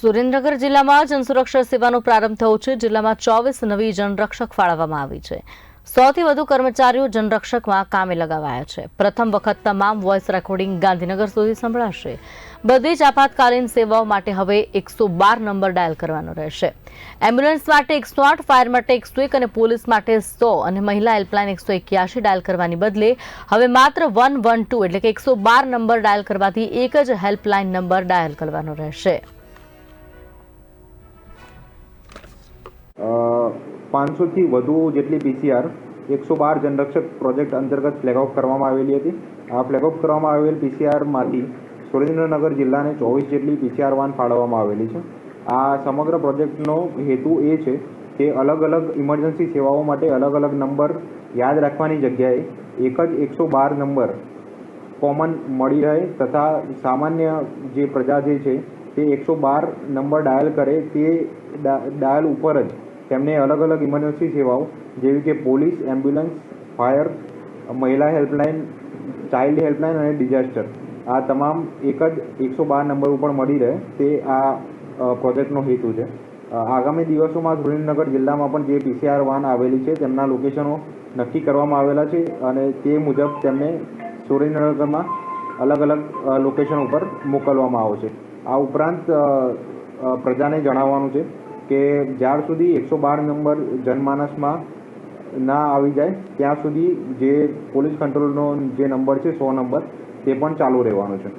સુરેન્દ્રનગર જિલ્લામાં જનસુરક્ષા સેવાનો પ્રારંભ થયો છે. જિલ્લામાં ચોવીસ નવી જનરક્ષક ફાળવવામાં આવી છે. સૌથી વધુ કર્મચારીઓ જનરક્ષકમાં કામે લગાવાયા છે. પ્રથમ વખત તમામ વોઇસ રેકોર્ડિંગ ગાંધીનગર સુધી સંભળાશે. બધી જ આપાતકાલીન સેવાઓ માટે હવે એકસો બાર નંબર ડાયલ કરવાનો રહેશે. એમ્બ્યુલન્સ માટે એકસો આઠ, ફાયર માટે એકસો એક અને પોલીસ માટે સો અને મહિલા હેલ્પલાઇન એકસો એક્યાસી ડાયલ કરવાની બદલે હવે માત્ર વન વન ટુ એટલે કે એકસો બાર નંબર ડાયલ કરવાથી એક જ હેલ્પલાઇન નંબર ડાયલ કરવાનો રહેશે. પાંચસોથી વધુ જેટલી પીસીઆર એકસો બાર જનરક્ષક પ્રોજેક્ટ અંતર્ગત ફ્લેગ ઓફ કરવામાં આવેલી હતી. આ ફ્લેગ ઓફ કરવામાં આવેલ પીસીઆરમાંથી સુરેન્દ્રનગર જિલ્લાને ચોવીસ જેટલી પીસીઆર વાન ફાળવવામાં આવેલી છે. આ સમગ્ર પ્રોજેક્ટનો હેતુ એ છે કે અલગ અલગ ઇમરજન્સી સેવાઓ માટે અલગ અલગ નંબર યાદ રાખવાની જગ્યાએ એક જ એકસો બાર નંબર કોમન મળી રહે તથા સામાન્ય જે પ્રજા જે છે તે એકસો બાર નંબર ડાયલ કરે તે ડાયલ ઉપર જ તેમને અલગ અલગ ઇમરજન્સી સેવાઓ, જેવી કે પોલીસ એમ્બ્યુલન્સ ફાયર મહિલા હેલ્પલાઇન ચાઇલ્ડ હેલ્પલાઇન અને ડિઝાસ્ટર આ તમામ એક જ એકસો બાર નંબર ઉપર મળી રહે. તે આ પ્રોજેક્ટનો હેતુ છે. આગામી દિવસોમાં સુરેન્દ્રનગર જિલ્લામાં પણ જે પીસીઆર વાન આવેલી છે, તેમના લોકેશનો નક્કી કરવામાં આવેલા છે અને તે મુજબ તેમને સુરેન્દ્રનગરમાં અલગ અલગ લોકેશન ઉપર મોકલવામાં આવશે આ ઉપરાંત પ્રજાને જણાવવાનું છે કે જ્યાર સુધી એકસો બાર નંબર જનમાનસમાં ના આવી જાય, ત્યાં સુધી જે પોલીસ કંટ્રોલનો જે નંબર છે, સો નંબર, તે પણ ચાલુ રહેવાનો છે.